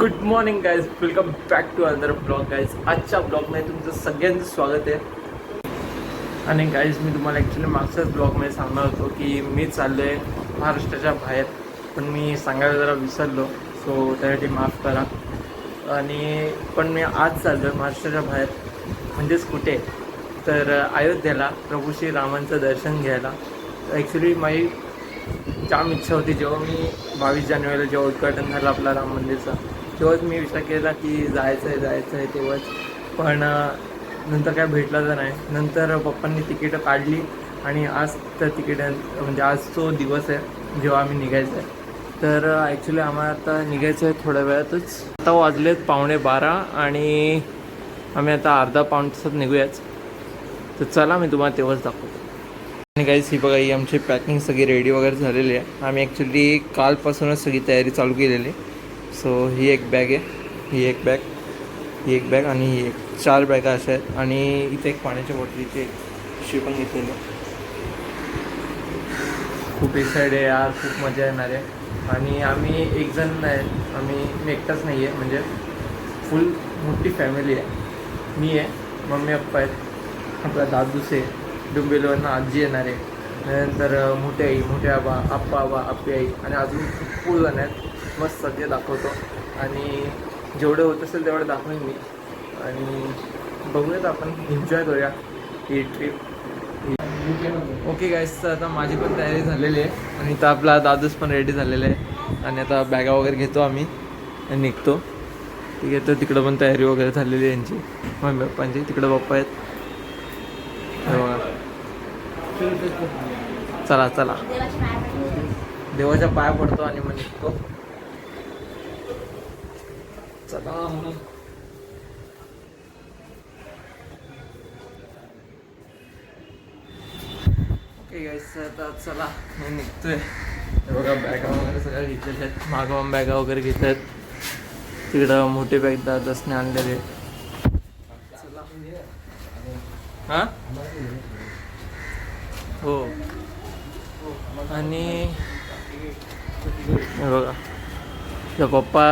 Good morning guys welcome back to other blog guys आजच्या ब्लॉगमध्ये तुमचं सगळ्यांचं स्वागत आहे. आणि गाईज मी तुम्हाला ॲक्च्युली मागच्याच ब्लॉगमध्ये सांगणार होतो की मी चाललो आहे महाराष्ट्राच्या बाहेर. पण मी सांगायला जरा विसरलो सो त्यासाठी माफ करा. आणि पण मी आज चाललो आहे महाराष्ट्राच्या बाहेर. म्हणजेच कुठे? तर अयोध्येला प्रभू श्री रामांचं दर्शन घ्यायला. ॲक्च्युली माझी जाम इच्छा होती जेव्हा मी बावीस जानेवारीला जेव्हा उद्घाटन झालं आपला राम मंदिरचं. तेव्हाच मी विचार केला की जायचं आहे जायचं आहे तेव्हाच. पण नंतर काय भेटला तर नाही. नंतर पप्पांनी तिकीटं काढली आणि आज तर तिकीट म्हणजे आज तो दिवस आहे जेव्हा आम्ही निघायचं आहे तर ॲक्च्युली आम्हाला आता निघायचं आहे थोड्या वेळातच. आता वाजलेत पावणे बारा आणि आम्ही आता अर्धा पाऊण तासात निघूयाच तर चला मी तुम्हाला तेव्हाच दाखवतो. आणि काहीच ही बघा ही आमची पॅकिंग सगळी रेडी वगैरे झालेली आहे. आम्ही ॲक्च्युली कालपासूनच सगळी तयारी चालू केलेली सो ही एक बॅग आहे. ही एक बॅग. ही एक बॅग आणि ही एक. चार बॅगा अशा आहेत. आणि इथे एक पाण्याच्या बॉटलीची एक पिशवी पण घेतलेली आहे. खूप एक्साइड आहे यार. खूप मजा येणार आहे. आणि आम्ही एक जण नाही. आम्ही मी एकटाच नाही आहे. म्हणजे फुल मोठी फॅमिली आहे. मी आहे. मम्मी पप्पा आहेत. आपला दादूस आहे. डुंबेलवरनं आजी येणार आहे. त्यानंतर मोठी मोठे आई मोठे आबा आप्पा आबा आप्पी आई आणि अजून खूप जण आहेत. मस्त सध्या दाखवतो. आणि जेवढं होत असेल तेवढं दाखवेन मी. आणि बघूयात आपण एन्जॉय करूया ही ट्रिप ओके गाईस तर आता माझी पण तयारी झालेली आहे. आणि तर आपला दादूस पण रेडी झालेला आहे. आणि आता बॅगा वगैरे घेतो आम्ही. आणि निघतो. ठीक आहे तर तिकडं पण तयारी वगैरे झालेली आहे यांची. मम्मी पप्पांची. तिकडं पप्पा आहेत. बघा. चला चला. देवाच्या पाया पडतो आणि मग निघतो. चला. ओके गाईस आता चला. मी निघतोय. हे बघा बॅगा वगैरे सगळ्या घेतलेल्या आहेत. मागवून बॅगा वगैरे घेत आहेत तिकडं मोठे बॅग दादासने आणलेले. चला. हां? हो. आणि बघा. इथं पप्पा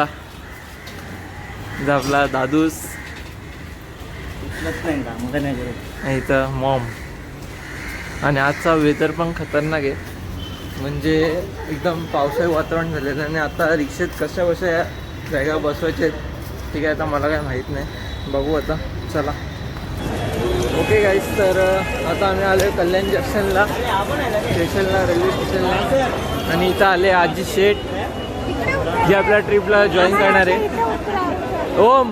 इथं आपला दादूस. नाही इथं मॉम. आणि आजचा वेदर पण खतरनाक आहे. म्हणजे एकदम पावसाळी वातावरण झालेलं आहे. आणि आता रिक्षेत कशा कशा या जागा बसवायच्या आहेत ठीक आहे आता मला काय माहीत नाही. बघू आता. चला. ओके गाईस तर आता आम्ही आलो कल्याण जंक्शनला. स्टेशनला रेल्वे स्टेशनला आणि इथं आले आजी शेठ. जे आपल्या ट्रिपला जॉईन करणार आहे. ओम.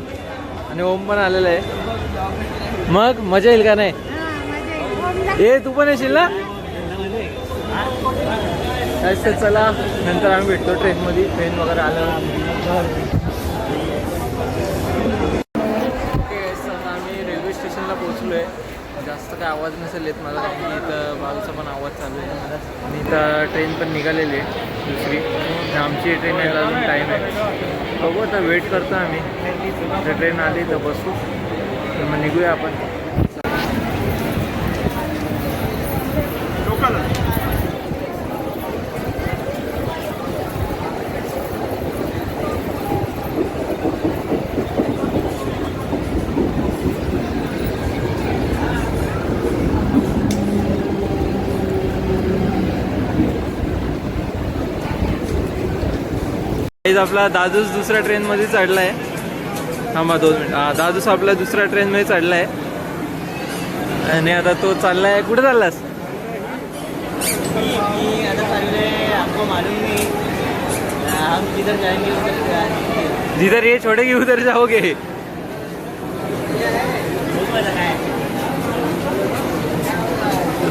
आणि ओम पण आलेला आहे. मग मजा येईल का नाही? ए तू पण येशील ना? अच्छा चला. नंतर आम्ही भेटतो ट्रेनमध्ये. ट्रेन वगैरे आल्यावर ओके आम्ही रेल्वे स्टेशनला पोहोचलो आहे जास्त काय आवाज नसेल येत मला. कारण की इथं बाजूचा पण आवाज चालू आहे. आणि इथं ट्रेन पण निघालेली आहे दुसरी. आमची ट्रेन यायला अजून टाईम आहे. बघू आता वेट करतो आम्ही. जर ट्रेन आली तर बसू. तर मग निघूया आपण. गाईज आपला दादूस दुसऱ्या ट्रेनमध्ये चढला आहे थांबा दोन मिनिट. हा दादूस आपला दुसऱ्या ट्रेनमध्ये चढला आहे आणि आता तो चालला आहे कुठे चाललास? जिधर ये छोड़ेगी उधर जाओगे.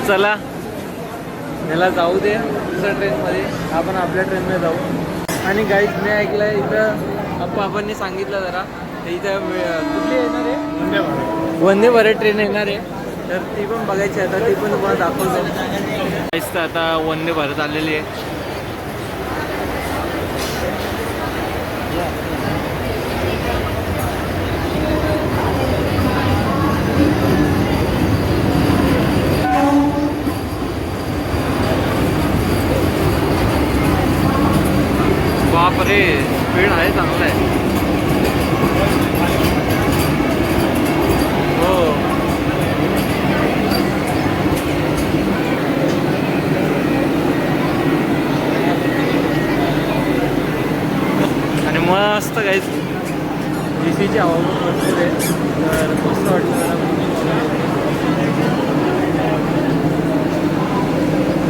चला. याला जाऊ दे दुसऱ्या ट्रेनमध्ये. आपण आपल्या ट्रेनमध्ये जाऊ. आणि गाईज मी ऐकलं इथं अप्पा सांगितलं जरा तर इथं कुठली येणार आहे? वंदे भारत ट्रेन येणार आहे. तर ती पण बघायची आता ती पण तुम्हाला दाखवतो. गाईज तर आता वंदे भारत आलेली आहे. बापरे स्पीड आहे चांगलं आहे. हो. आणि मस्त काहीच ए सीची हवामान आहे. तर मस्त मला.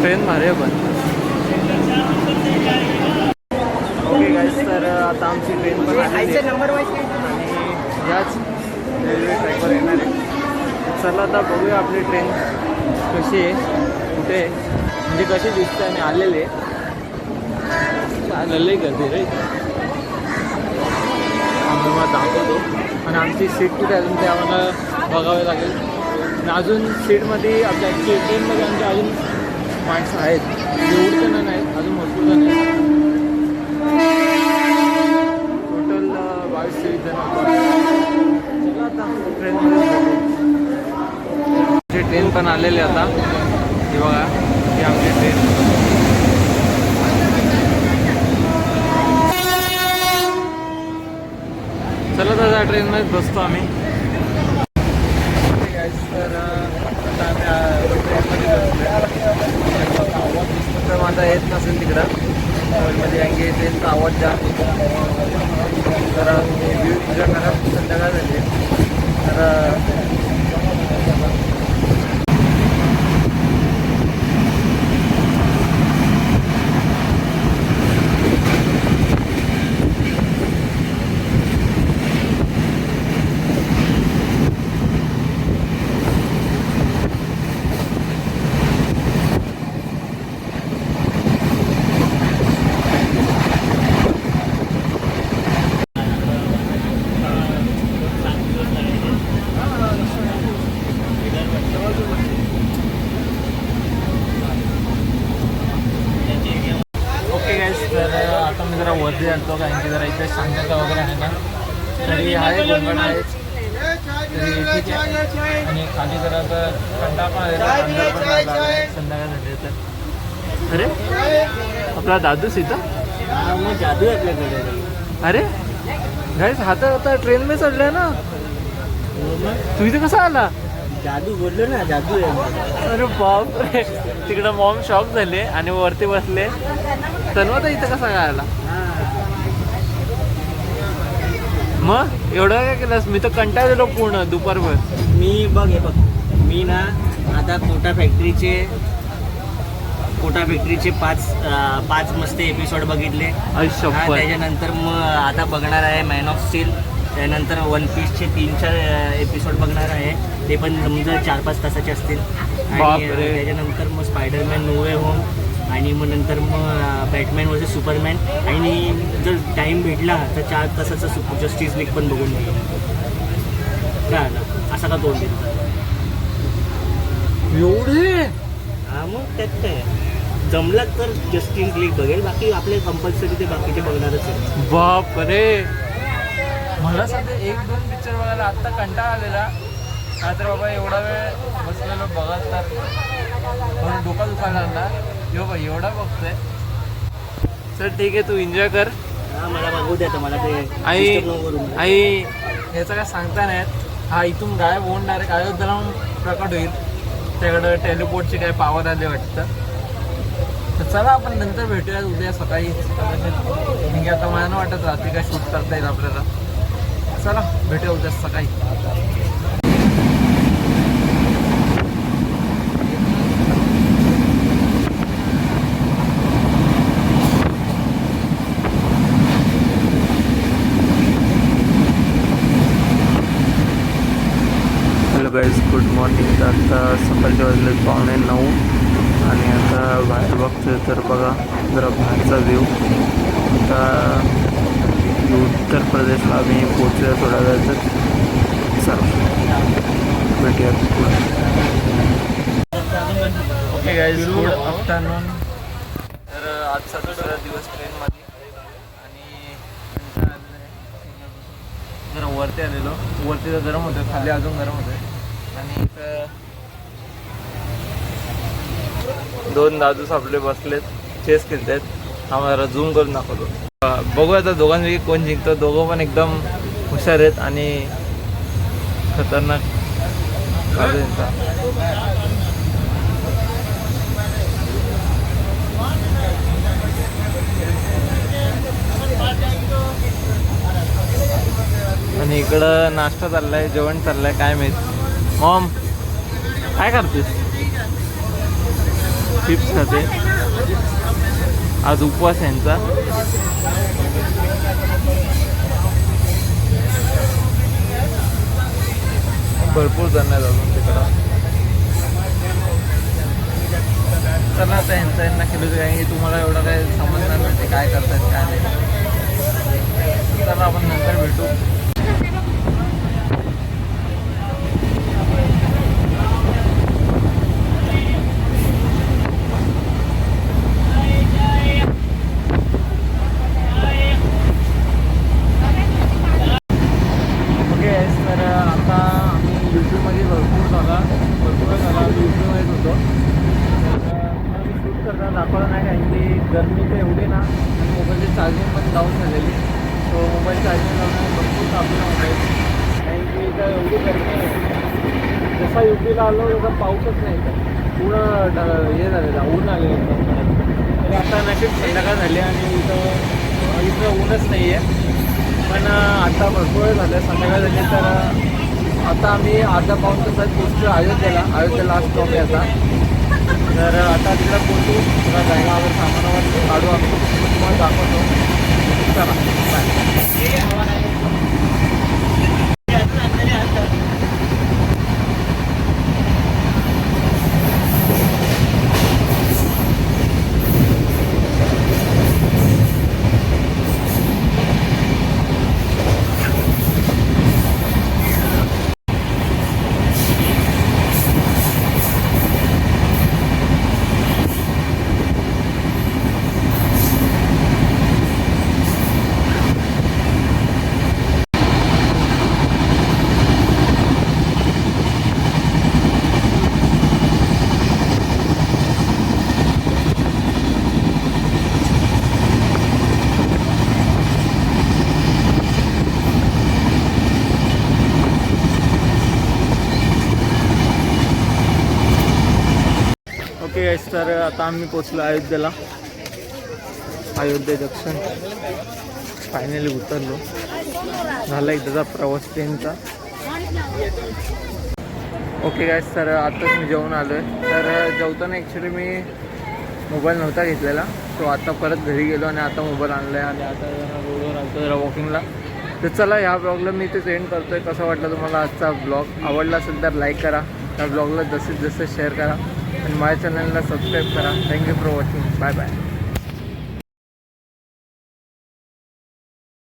ट्रेन भारी आहे पण. आता आमची ट्रेन पण आलेली. नंबर वाईज आणि याच रेल्वे ट्रॅकवर येणार आहे. चला आता बघूया आपली ट्रेन कशी आहे कुठे आहे. म्हणजे कशी दिसते आणि आलेले चाललंय गर्दी रे आम्ही मला दाखवतो. आणि आमची सीट कुठे अजून ते आम्हाला बघावे लागेल. आणि अजून सीटमध्ये आपल्या ट्रेनमध्ये आमच्या अजून माणसं आहेत. एवढी जण नाहीत अजून भरपूर जण आहेत टोटल बावीस तेवीस जण चला आता ट्रेनमध्ये आमची ट्रेन पण आलेली आहे आता. ही बघा ही आमची ट्रेन चला तर त्या ट्रेनमध्ये बसतो आम्ही. तर आता आम्ही ट्रेनमध्ये तर माझा येत नसेल तिकडं. हॉलमध्ये आणखी त्यांचा आवाज जास्त तर व्ह्यू पूजा करा संध्याकाळ झाली. तर अं, ओके गाईस तर अं, आता मी जरा वरती जातो कारण की जरा इथे शांतता वगैरे आहे ना तरी आहे. तरी ठीक आणि खाली जरा तर थंडा पण आहे. तर. संध्याकाळ तर अरे आपला दादूस इथं हा जादू आपल्याकडे. अरे गाईस हातात आता ट्रेनमध्ये चढलाय ना. हो तू इथे कसा आला? जादू बोललो ना जादू आहे. अरे बाप रे तिकडं मॉम शॉक झाले आणि वरती बसले. तन्वता इथं कसा काय आला हा मग एवढं काय केलंस? मी तर कंटाळलेलो पूर्ण दुपारभर. मी बघ हे बघ. मी ना आता कोटा फॅक्टरीचे कोटा फॅक्टरीचे पाच अं, पाच मस्त एपिसोड बघितले. हा, त्याच्यानंतर मग आता बघणार आहे मॅन ऑफ स्टील त्यानंतर वन पीसचे तीन चार एपिसोड बघणार आहे. ते पण समजा चार पाच तासाचे असतील. आणि बापरे. अं, त्याच्यानंतर मग स्पायडरमॅन नोवे होम आणि मग नंतर मग बॅटमॅन वरचे सुपरमॅन आणि जर टाईम भेटला तर चार तासाचं सुप जस्टिस लीग पण बघून घेऊ काय आलं असा का तोंड देतो एवढे? हा मग त्यात काय? जमला तर जस्टिस लीग बघेल. बाकी आपले कंपल्सरी ते बाकीचे बघणारच आहे बाप रे मला सध्या एक दोन पिक्चर बघायला आत्ता कंटाळा आलेला. का तर बाबा एवढा वेळ बसलेलो बघत तर. म्हणून डोका दुखायला लागला. यो बा एवढा बघतोय. चल ठीक आहे तू एन्जॉय कर. हा मला बघू द्या तर मला ते आई. आई ह्याचं काय सांगता नाही. हा इथून गायब होऊन डायरेक्ट अयोध्येला प्रकट होईल. त्याकडं टेलिपोर्टची काय पॉवर आली वाटतं. तर चला आपण नंतर भेटूया उद्या सकाळी. की आता मला वाटत रात्री काय शूट करता येईल आपल्याला. चला भेटूया उद्या सकाळी. गाईज गुड मॉर्निंग तर आता सकाळचे वाजले पावणे नऊ आणि आता बाहेर बघतोय तर बघा जरा बाहेरचा व्ह्यू आता उत्तर प्रदेशला आम्ही पोचूया थोड्या वेळात चला भेटूया ओके गाईज गुड आफ्टरनून तर आजचा दुसरा दिवस ट्रेनमध्ये आणि. जरा वरती आलेलो. वरती तर गरम होतं खाली अजून गरम होतं. आणि इथं दोन दादूस आपले बसलेत. चेस खेळतायत. आम्हाला झूम करून दाखवतो. बघूया आता दोघांपैकी कोण जिंकतो. दोघं पण एकदम हुशार आहेत आणि खतरनाक आणि इकडं नाश्ता चाललाय जेवण चाललंय काय माहिती. मॉम काय करतेस? चिप्स खाते. आज उपवास यांचा. भरपूर जण आहेत अजून तिकडं. चला आता यांचा यांना केलं काय हे तुम्हाला एवढं काय समजणार नाही ते काय करतात काय नाही. चला आपण नंतर भेटू ओके तर आता आम्ही यूट्यूबमध्ये भरपूर झाला भरपूर झाला आम्ही यूट्यूबमध्येच होतो तर अं, मी शूट करताना दाखवलं नाही कारण की गरमी तर एवढी ना आणि मोबाईलची चार्जिंग पण डाऊन झालेली. सो मोबाईल चार्जिंग लावून भरपूर प्रॉब्लेम होत कारण की इथं एवढी गर्मी आहे. जसा युपीला आलो तसा पाऊसच नाही तर पूर्ण हे झालेलं ऊन आलेलं तर तरी आता नक्की संध्याकाळ झाली आणि इथं इथं ऊनच नाही आहे पण आता भरपूर वेळ झालं संध्याकाळ झाली तर आता आम्ही अर्धा पाऊन तासात पोचतो अयोध्येला. अयोध्येला आज स्टॉप आहे आता. तर आता तिकडं पोहोचू तुला बॅगावर सामानावर काढू आम्ही तुम्हाला दाखवतो. चला बाय ओके गाईस तर आता आम्ही पोचलो अयोध्येला. अयोध्या जंक्शन. फायनली उतरलो. झाला एकदाचा प्रवास ट्रेनचा. ओके गाईस तर आताच मी जेवून आलो आहे तर जेवताना ॲक्च्युली मी मोबाईल नव्हता घेतलेला. सो आता परत घरी गेलो आणि आता मोबाईल आणला आहे आणि आता रोडवर आलतो जरा वॉकिंगला तर चला ह्या ब्लॉगला मी ते एंड करतो आहे कसं वाटलं तुम्हाला आजचा ब्लॉग आवडला असेल तर लाईक करा. त्या ब्लॉगला जसे जसे शेअर करा आणि माझ्या चॅनलला सबस्क्राईब करा. Thank you for watching bye bye